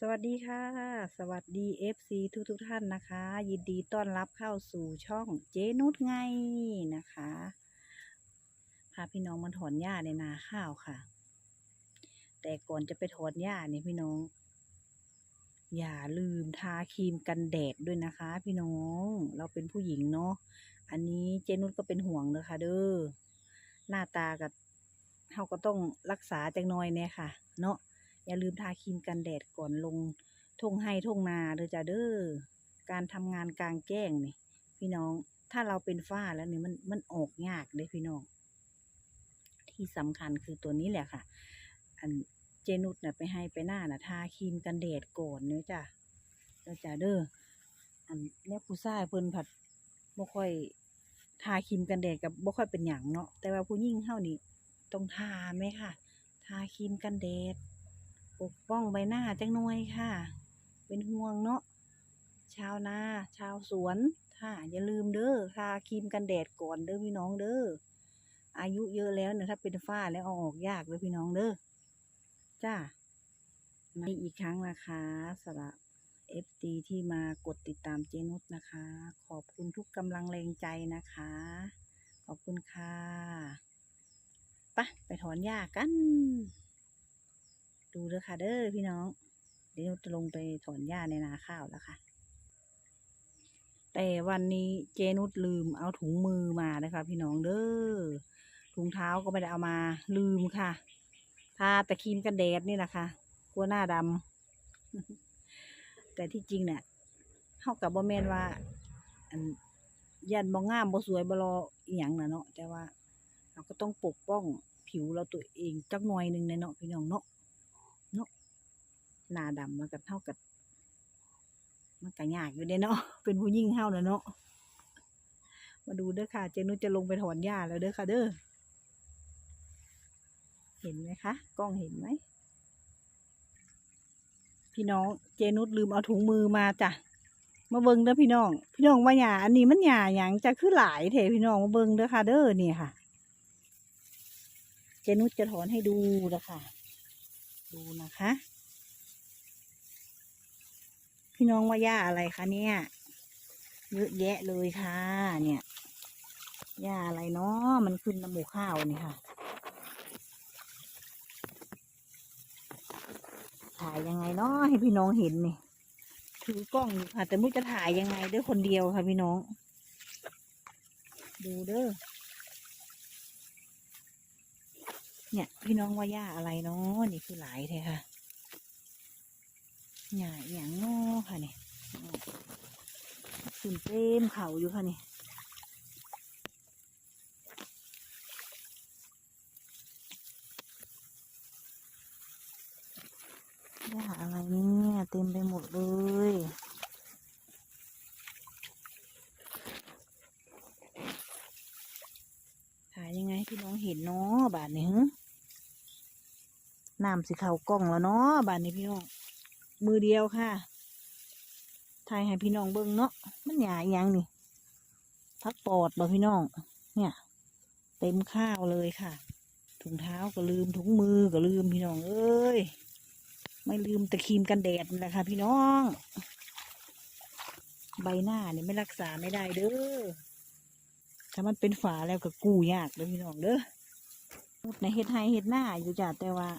สวัสดีค่ะ สวัสดี FC ทุกทุกท่านนะคะ ยินดีต้อนรับเข้าสู่ช่องเจนุชไงนะคะพาพี่น้องมาถอนหญ้าในนาข้าวค่ะ แต่ก่อนจะไปถอนหญ้าเนี่ยพี่น้อง อย่าลืมทาครีมกันแดดด้วยนะคะ พี่น้องเราเป็นผู้หญิงเนาะอันนี้เจนุชก็เป็นห่วงเลยค่ะเด้อหน้าตากับเราก็ต้องรักษาจังน้อยเนี่ยค่ะ เนาะ อย่าลืมทาครีมกันแดดก่อนลงทุ่งไห้ทุ่งนาเด้อจ้าเด้อการทำงานกลางแจ้งนี่พี่น้องถ้าเราเป็นฝ้าแล้วนี่มันมันออกยากเด้พี่น้อง ที่สำคัญคือตัวนี้แหละค่ะ อันเจนุสน่ะไปให้ไปหน้าน่ะทาครีมกันแดดก่อนเนื้อจ้ะเด้อจ้าเด้ออันเนี้ยผู้ชายเพิ่นผัดบ่ค่อยทาครีมกันแดดกับบ่ค่อยเป็นหยังเนาะแต่ว่าผู้หญิงเฮานี่ต้องทาไหมค่ะ ทาครีมกันแดด ปกป้องใบหน้าจังหน่อยค่ะ เป็นห่วงเนาะชาวนา ชาวสวนค่ะอย่าลืมเด้อทาครีมกันแดดก่อนเด้อพี่น้องเด้ออายุเยอะแล้วเนี่ยถ้าเป็นฝ้าแล้วเอาออกยากเลยพี่น้องเด้อจ้ามาอีกครั้งนะคะสำหรับ FT ที่มากดติดตามเจนุสนะคะ ขอบคุณทุกกำลังแรงใจนะคะ ขอบคุณค่ะไปะไปถอนหญ้ากัน ดูเด้อค่ะ เด้อพี่น้อง เดี๋ยวจะลงไปถอนหญ้าในนาข้าวแล้วค่ะ แต่วันนี้เจนุชลืมเอาถุงมือมานะคะพี่น้องเด้อถุงเท้าก็ไม่ได้เอามาลืมค่ะทาแต่ครีมกันแดดนี่แหละค่ะกลัวหน้าดำแต่ที่จริงเนี่ยเท่ากับบ่แมนว่าอันยันบ่งามบ่สวยบ่รออีหยังนะเนาะแต่ว่า เราก็ต้องปกป้องผิวเราตัวเองจักหน่อยหนึ่งในเนาะพี่น้องเนาะ เนาะหน้าดำมันก็เท่ากับมันก็ยากอยู่เด้เนาะเป็นผู้หญิงเฮาเนาะเนาะมาดูเด้อค่ะ เจนุจะลงไปถอนหญ้าแล้วเด้อค่ะเด้อเห็นไหมคะกล้องเห็นไหมพี่น้องเจนุชลืมเอาถุงมือมาจ้ะมาเบิ่งเด้อพี่น้อง พี่น้องว่าหญ้าอันนี้มันหญ้าหยังจะคือหลายแท้พี่น้องมาเบิ่งเด้อค่ะ เด้อนี่ค่ะ เจนุชจะถอนให้ดูแล้วค่ะ ดูนะคะ พี่น้องว่าหญ้าอะไรคะเนี่ยเยอะแยะเลยค่ะ เนี่ยหญ้าอะไรเนาะมันขึ้นน้ำหมูข้าวนี่ค่ะ ถ่ายยังไงเนาะให้พี่น้องเห็นนี่ถือกล้องอยู่ค่ะ แต่ไม่จะถ่ายยังไงด้วยคนเดียวค่ะพี่น้อง ดูเด้อ เนี่ย พี่น้องว่าหญ้าอะไรเนาะนี่คือหลายเลยค่ะหญ้าอหย่างเนาะค่ะนี่ขึ้นเต็มเขาอยู่ค่ะนี่หญ้าอะไรเนี่ยเต็มไปหมดเลยถ่ายยังไงพี่น้องเห็นเนาะบาทนี้ น้ำสิเขากล้องแล้วเนาะบาทนี้พี่น้อง มือเดียวค่ะถ่ายให้พี่น้องเบิ่งเนาะ มันหยาอหยังนี่พักปอดบ่พี่น้อง เนี่ย เต็มข้าวเลยค่ะ ถุงเท้าก็ลืม ถุงมือก็ลืมพี่น้องเอ้ย ไม่ลืมแต่ครีมกันแดดนี่แหละค่ะ พี่น้อง ใบหน้านี่ไม่รักษาไม่ได้เด้อ ถ้ามันเป็นฝาแล้วก็กู้ยากเลยพี่น้องเด้อในเฮ็ดไฮเฮ็ดหน้าอยู่จ้ะแต่ว่า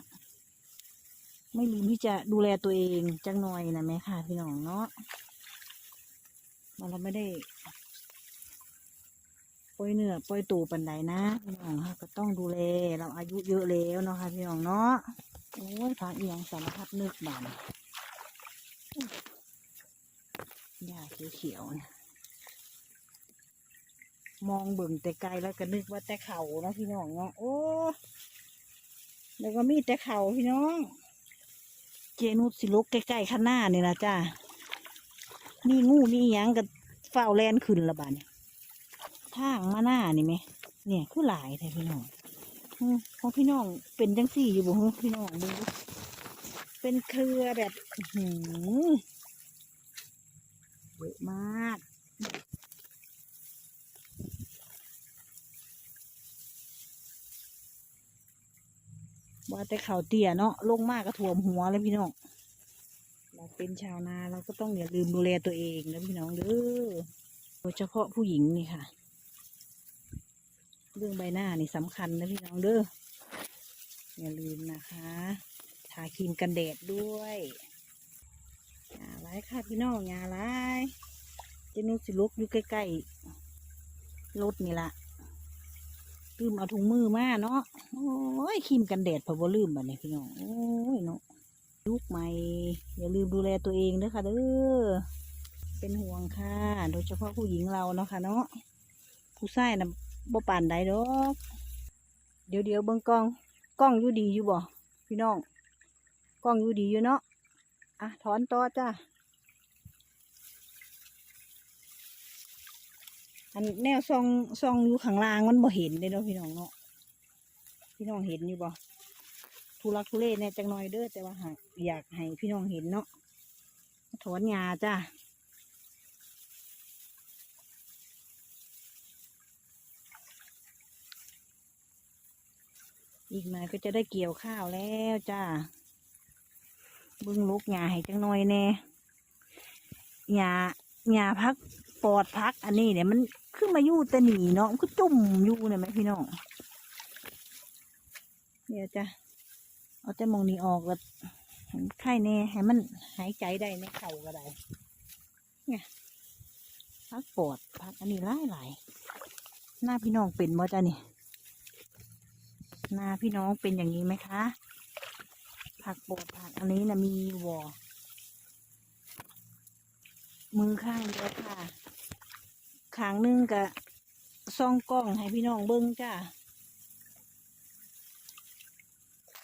ไม่ลืมที่จะดูแลตัวเองจังหน่อยนะแม่ค่ะพี่น้องเนาะเราไม่ได้ปล่อยเนื้อปล่อยตูปันใดนะพี่น้องค่ะก็ต้องดูแลเราอายุเยอะแล้วเนาะค่ะพี่น้องเนาะโอ้ยพักเอียงสารพัดนึกบานหญ้าเขียวๆนี่ยมองเบิ่งแต่ไกลแล้วก็นึกว่าแต่เขาเนาะพี่น้องเนาะโอ้แล้วก็มีแต่เขาพี่น้อง เจนุสสิลกใกล้ๆข้างหน้านี่นะจ้ามีงูมีหยังกับเฝ้าแลนขึ้นละบาดเนี่ยทางมาหน้านี่ไหมเนี่ยคือหลายแท้พี่น้องอของพี่น้องเป็นจังสี่อยู่บ่ฮพี่น้องดูเป็นเครือแบบหือเยอะมาก ว่าแต่เขาเตี้ยเนาะลงมากก็ท่วมหัวเลยพี่น้องเราเป็นชาวนาเราก็ต้องอย่าลืมดูแลตัวเองนะพี่น้องเด้อโดยเฉพาะผู้หญิงนี่ค่ะ เรื่องใบหน้านี่สำคัญนะพี่น้องเด้ออย่าลืมนะคะทาครีมกันแดดด้วยอย่าร้ายค่ะพี่น้องอย่าร้ายเจนุสสิลุกอยู่ใกล้ๆรถนี่ละ ลืมเอาถุงมือมาเนาะโอ้ยครีมกันแดดพอบ่ลืมบัดนี้พี่น้องโอ้ยเนาะลูกใหม่ อย่าลืมดูแลตัวเองเด้อค่ะเด้อเป็นห่วงค่ะ โดยเฉพาะผู้หญิงเราเนาะค่ะเนาะผู้ชายนะบ่ปานใดดอก เดี๋ยวเดี๋ยวเบิ่งกล้องกล้องอยู่ดีอยู่บ่พี่น้องกล้องอยู่ดีอยู่เนาะอะถอนต่อจ้า อันแนวซองซองอยู่ข้างล่างมันบ่เห็นเลยเนาะพี่น้องเนาะพี่น้องเห็นอยู่บ่ทุลักทุเลเนี่ยจังหน่อยเด้อแต่ว่าหากอยากให้พี่น้องเห็นเนาะถอนหญ้าจ้าอีกหน่อยก็จะได้เกี่ยวข้าวแล้วจ้าบึงลูกหญ้าให้จังหน่อยแน่หญ้าหญ้าพัก อดพัก อันนี้เนี่ยมันขึ้นมาอยู่แต่หนีเนาะมันก็จุ่มอยู่เนี่ยไหมพี่น้องเดี๋ยวจะเอาแต่มองนี้ออกแล้วไข่แน่ให้มันหายใจได้ในเข่าก็ได้เนี่ยพักปอดพักอันนี้หลายหลายหน้าพี่น้องเป็นบ่จ้ะนี่หน้าพี่น้องเป็นอย่างนี้ไหมคะ ผักโบดผักอันนี้นะมีวอมือข้างเดียวค่ะ ขางนึงกะซองกล้องให้พี่น้องเบิ้งจ้า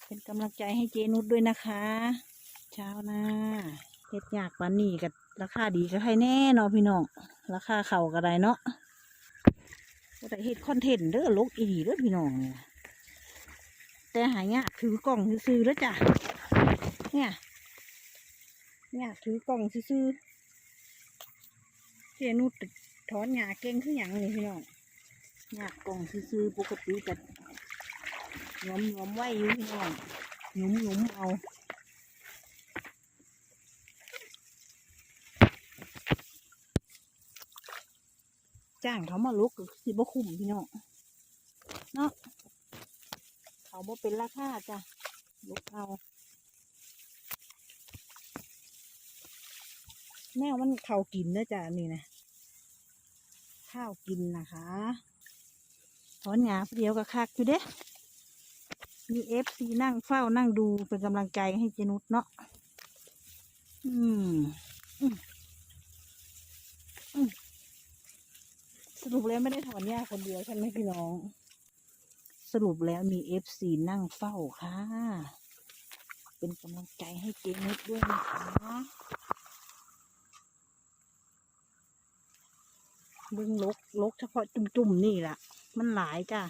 เป็นกำลังใจให้เจนุชด้วยนะคะ เช้าน้าเฮ็ดยากปานนี้กับราคาดีก็ให้แน่เนาะพี่น้อง ราคาเข่าก็ได้เนาะแต่เฮ็ดคอนเทนต์เด้อลกอีดีเด้อพี่น้องเนี่ยแต่หายากถือกล่องซื้อแล้วจ้ะ เนี่ยยากถือกล่องซื้อเจนุด ถอนหยาเก่งขึ้นอย่างนี้พี่น้องยากกล่องซื้อปกติแต่หย้อมหย้อมไว้อยู่พี่น้องหยุมหยุมเอาจ้างเขามาลุกสิบ่คุ้มพี่น้องเนาะเขาบ่เป็นราคาจ้ะลุกเอาแมวมันเขากินนะจ้ะนี่นะ ข้าวกินนะคะถอนหยาเดียวกับคักอยู่เด้ มีเอฟซีนั่งเฝ้านั่งดูเป็นกำลังใจให้เจนุสเนาะ อืม อืม อืม สรุปแล้วไม่ได้ถอนหญ้าคนเดียวใช่ไหมพี่น้อง สรุปแล้วมีเอฟซีนั่งเฝ้าค่ะ เป็นกำลังใจให้เจนุสด้วยนะคะ เบิ้งลกลกเฉพาะจุ่มๆนี่แหละมันหลายจ้ะ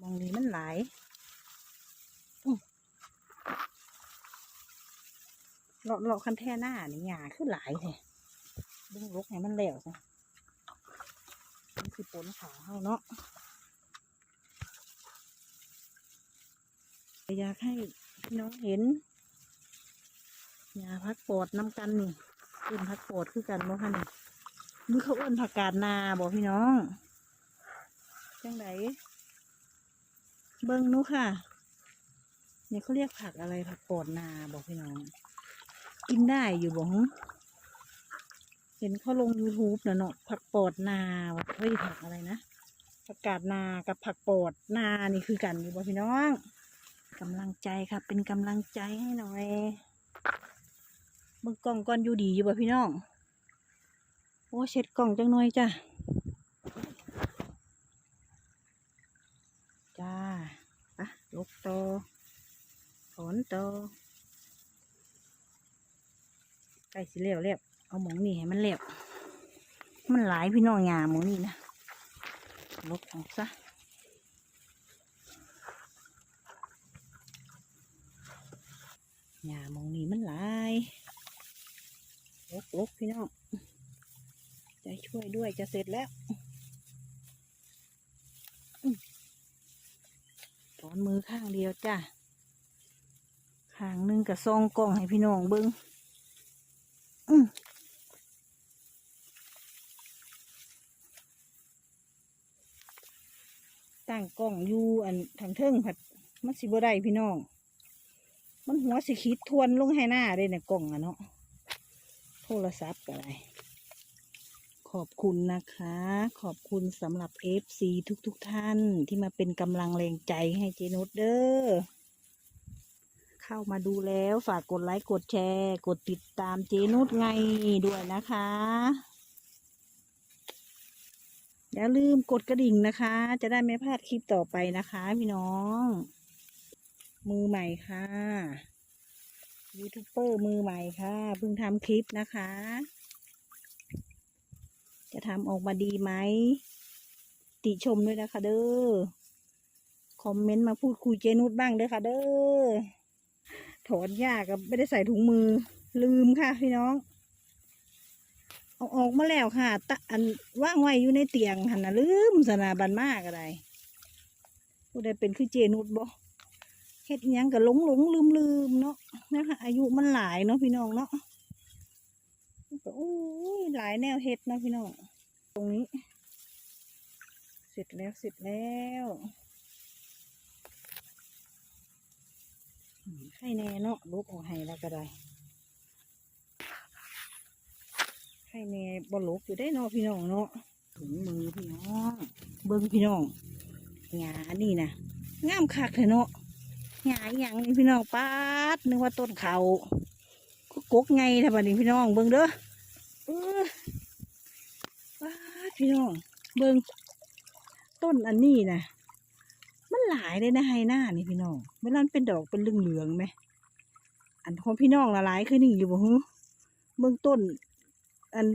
มองนี้มันหลายเลาะเลาะคันแท่หน้านี่หยาคือหลายแท้เบิ้งลกให้มันแล้วจ้ะมันคือปนขาเฮาเนาะอยากให้น้องเห็นยาพักปอดน้ำกันนี่ เอิ้นพักปดคือกันบ่คะนี่มือเขาเอิ้นผักกาดนาบอกพี่น้อง จังไดเบิ้งนู้ค่ะ เนี่ยเขาเรียกผักอะไรผักปดนาบอกพี่น้อง กินได้อยู่บอกเห็นเขาลง youtube นะเนาะผักปดนาว่าเฮ้ยผักอะไรนะผักกาดนากับผักปดนานี่คือกันอยู่บอกพี่น้องกำลังใจค่ะ เป็นกำลังใจให้หน่อย บิ่งกล่องก่อนอยู่ดีอยู่บ่พี่น้อง โอ้เช็ดกล่องจังหน่อยจ้ะ จ้าปะลกโตถอนโตใกล้สิเลี้ยวแล้วเอาหมองนี่ให้มันเลี้ยวมันหลายพี่น้องหยาหมองนี่นะลกออกซะหญ้ามองนี้มันหลาย ลกพี่น้องใจช่วยด้วยจะเสร็จแล้วถอนมือข้างเดียวจ้ะขหางหนึงกับซองกล่องให้พี่น้องเบิ้งอืมตั้งกล้องอยู่อันทางเทิงผัดมันสิบ่ได้พี่น้อง มันหัวสิคิดทวนลงให้หน้าเด้เนี่ยกล่องอะเนาะ โทรศัพท์ก็ได้ขอบคุณนะคะ ขอบคุณสำหรับ FC ทุกๆทท่านที่มาเป็นกำลังแรงใจให้เจนุสเด้อเข้ามาดูแล้วฝากกดไลค์กดแชร์ กดติดตามเจนุสไงด้วยนะคะ อย่าลืมกดกระดิ่งนะคะ จะได้ไม่พลาดคลิปต่อไปนะคะ พี่น้อง มือใหม่ค่ะ ยูทูบเบอร์มือใหม่ค่ะเพิ่งทำคลิปนะคะ จะทำออกมาดีไหม ติชมด้วยนะคะเด้อ คอมเมนต์มาพูดคุยเจนุสบ้างเด้อค่ะเด้อ ถอนยากกับไม่ได้ใส่ถุงมือ ลืมค่ะพี่น้อง เอาออกมาแล้วค่ะตะอันว่างไว้อยู่ในเตียงหันนะลืมสนาบันมากอะไรผู้ใดเป็นคือเจนุสบ่ เฮ็ดยังกับหลงหลงลืมลืมเนาะนะคะอายุมันหลายเนาะพี่น้องเนาะก็โอ้ยหลายแนวเฮ็ดนะพี่น้องตรงนี้ เสร็จแล้วเสร็จแล้วอืมให้แน่เนาะลูกออกให้แล้วก็ได้ให้แน่บอลูกอยู่ได้เนาะพี่น้องเนาะถุงมือพี่น้อง เบิ้งพี่น้องหงานี่นะงามคักเลยเนาะ หงาอย่างนี้พี่น้องปาดนึกว่าต้นเขาก็กกไงท่บัดนี้พี่น้องเบิ้งเด้อปาดพี่น้องเบิ้งต้นอันนี้นะมันหลายเลยนะไฮหน้านี่พี่น้องเวลามันเป็นดอกเป็นเหลืองๆไหมอันของพี่น้องละหลายคือนี่อยู่บ่ฮึเบิ้งต้น อัน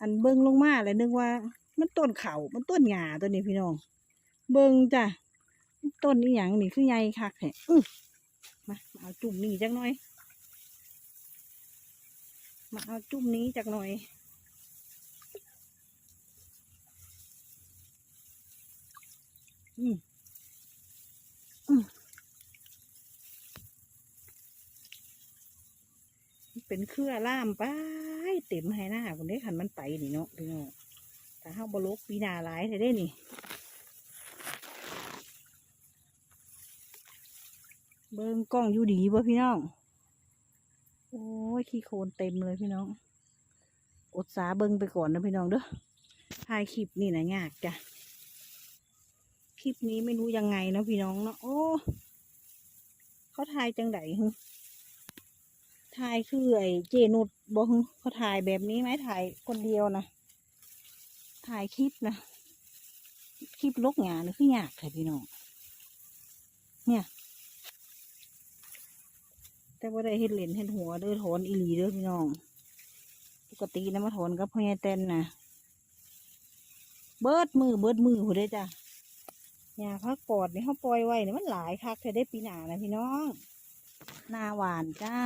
อันเบิ้งลงมาเลยนึกว่า มันต้นเขามันต้นหญ้าตัวนี้พี่น้อง เบิ้งจ้ะ ต้นนี้อย่างนี่คือใหญ่คักแท้อื้อมามาเอาจุ่มนี้จักหน่อย มาเอาจุ่มนี้จักหน่อยอืมอืมเป็นเครือล่ามไปเต็มให้หน้าคนนี้ขันมันไปนี่เนาะพี่น้องถ้าเฮาบลกปีนาหลายได้ได้นี่ เบิ่งกล้องอยู่ดีป่ะพี่น้อง โอ้ยขี้โคลนเต็มเลยพี่น้อง อดสาเบิ่งไปก่อนนะพี่น้องเด้อถ่ายคลิปนี่นะยากจ้ะ คลิปนี้ไม่รู้ยังไงนะพี่น้องเนาะ โอ้เขาถ่ายจังไดฮึถ่ายคือไอ้เจนุดบอกฮึเขาถ่ายแบบนี้ไหมถ่ายคนเดียวนะ ถ่ายคลิปนะ คลิปลกงานนี่คือยากเลยพี่น้อง เนี่ย แต่ว่าได้เห็ดเหรียญเห็ดหัวเด้อถอนอีหลีเด้อพี่น้อง ปกตินะมาถอนกับพ่อใหญ่เต้นนะเบิดมือเบิดมือหัวเด้จ้ะยาพักปอดนี่เขาปล่อยไว้เนี่ยมันหลายคักเธอได้ปีหนานะพี่น้องหนาหวานจ้า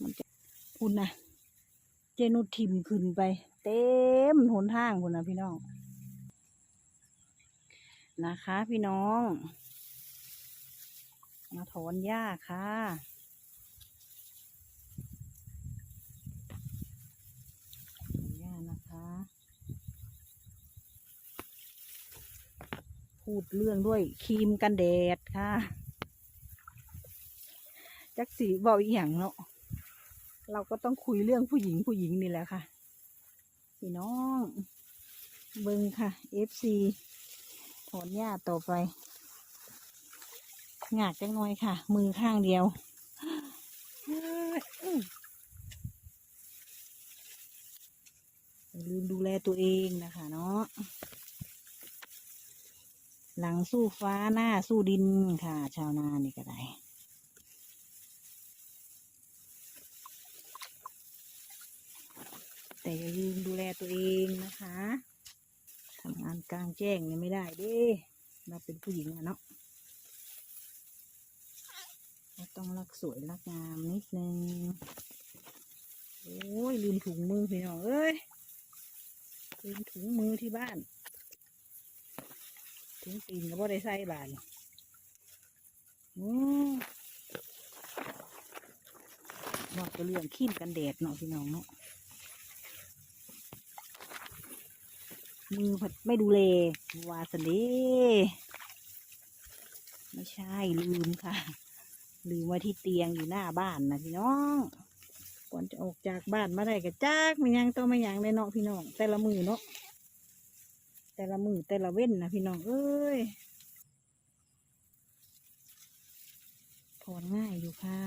มันจะคุณนะเจนุทิมขึ้นไป เต็มหนทางคุณนะพี่น้อง นะคะ พี่น้อง มาถอนหญ้าค่ะ ถอนหญ้านะคะ พูดเรื่องด้วยครีมกันแดดค่ะ จักสีบอกอีกอย่างเนาะ เราก็ต้องคุยเรื่องผู้หญิงผู้หญิงนี่แหละค่ะ พี่น้อง เบิงค่ะ FC ถอนหญ้าต่อไป งากจังน่อยค่ะ มือข้างเดียวยืมดูแลตัวเองนะคะเนาะหลังสู้ฟ้าหน้าสู้ดินค่ะ ชาวนานี่ก็ได้แต่อย่าลืมดูแลตัวเองนะคะทำงานกลางแจ้งเนี่ยไม่ได้เด้เราเป็นผู้หญิงอะเนาะ ต้องรักสวยรักงามนิดนึง โอ้ยลืมถุงมือพี่น้องเอ้ยลืมถุงมือที่บ้าน ถุงตีนก็บ่ได้ใส่บานอืมบอกจะเรื่องขี้มกันแดดเนาะพี่น้องเนาะมือผัดไม่ดูเลวาสนเดไม่ใช่ลืมค่ะ ลืมไว้ที่เตียงอยู่หน้าบ้านนะพี่น้องก่อนจะออกจากบ้านมาได้ก็จักมันยังต้องมายังได้เนาะพี่น้อง แต่ละมือเนาะแต่ละมือแต่ละเว้นนะพี่น้องเอ้ยถอนง่ายอยู่ค่ะ